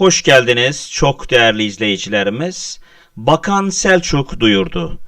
Hoş geldiniz çok değerli izleyicilerimiz. Bakan Selçuk duyurdu.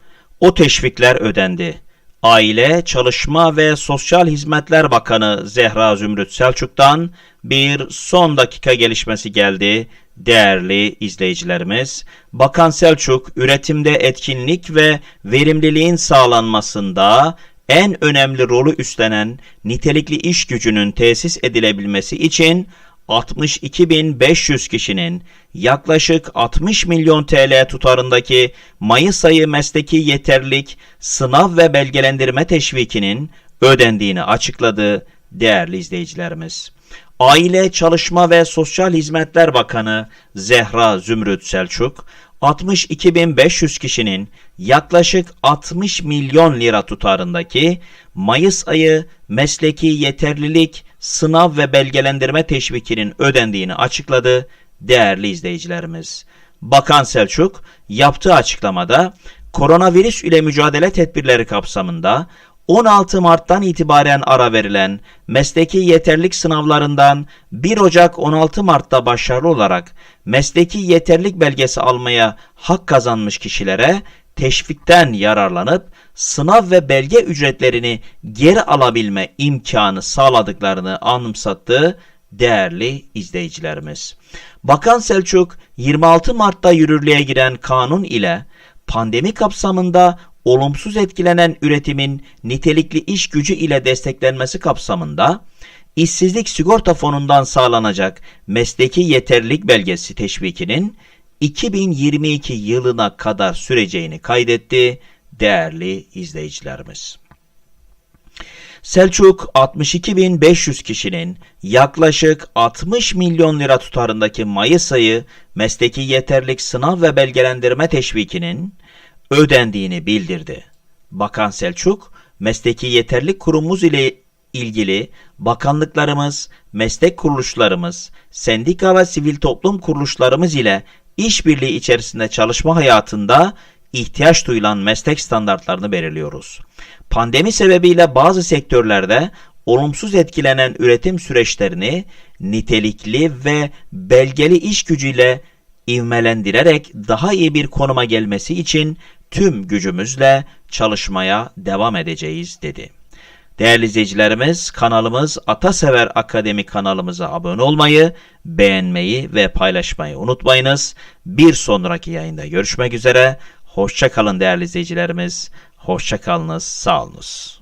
O teşvikler ödendi. Aile, Çalışma ve Sosyal Hizmetler Bakanı Zehra Zümrüt Selçuk'tan bir son dakika gelişmesi geldi. Değerli izleyicilerimiz, Bakan Selçuk üretimde etkinlik ve verimliliğin sağlanmasında en önemli rolü üstlenen nitelikli iş gücünün tesis edilebilmesi için 62.500 kişinin yaklaşık 60 milyon TL tutarındaki Mayıs ayı mesleki yeterlilik sınav ve belgelendirme teşvikinin ödendiğini açıkladı değerli izleyicilerimiz. Aile, Çalışma ve Sosyal Hizmetler Bakanı Zehra Zümrüt Selçuk, 62.500 kişinin yaklaşık 60 milyon lira tutarındaki Mayıs ayı mesleki yeterlilik sınav ve belgelendirme teşvikinin ödendiğini açıkladı değerli izleyicilerimiz. Bakan Selçuk yaptığı açıklamada koronavirüs ile mücadele tedbirleri kapsamında 16 Mart'tan itibaren ara verilen mesleki yeterlik sınavlarından 1 Ocak 16 Mart'ta başarılı olarak mesleki yeterlik belgesi almaya hak kazanmış kişilere teşvikten yararlanıp sınav ve belge ücretlerini geri alabilme imkanı sağladıklarını anımsattı değerli izleyicilerimiz. Bakan Selçuk 26 Mart'ta yürürlüğe giren kanun ile pandemi kapsamında olumsuz etkilenen üretimin nitelikli iş gücü ile desteklenmesi kapsamında işsizlik sigorta fonundan sağlanacak mesleki yeterlilik belgesi teşvikinin 2022 yılına kadar süreceğini kaydetti değerli izleyicilerimiz. Selçuk 62.500 kişinin yaklaşık 60 milyon lira tutarındaki Mayıs ayı mesleki yeterlik sınav ve belgelendirme teşvikinin ödendiğini bildirdi. Bakan Selçuk, mesleki yeterlik kurumumuz ile ilgili bakanlıklarımız, meslek kuruluşlarımız, sendika ve sivil toplum kuruluşlarımız ile işbirliği içerisinde çalışma hayatında ihtiyaç duyulan meslek standartlarını belirliyoruz. Pandemi sebebiyle bazı sektörlerde olumsuz etkilenen üretim süreçlerini nitelikli ve belgeli iş gücüyle ivmelendirerek daha iyi bir konuma gelmesi için tüm gücümüzle çalışmaya devam edeceğiz dedi. Değerli izleyicilerimiz kanalımız Atasever Akademi kanalımıza abone olmayı, beğenmeyi ve paylaşmayı unutmayınız. Bir sonraki yayında görüşmek üzere. Hoşça kalın değerli izleyicilerimiz. Hoşça kalınız, sağolunuz.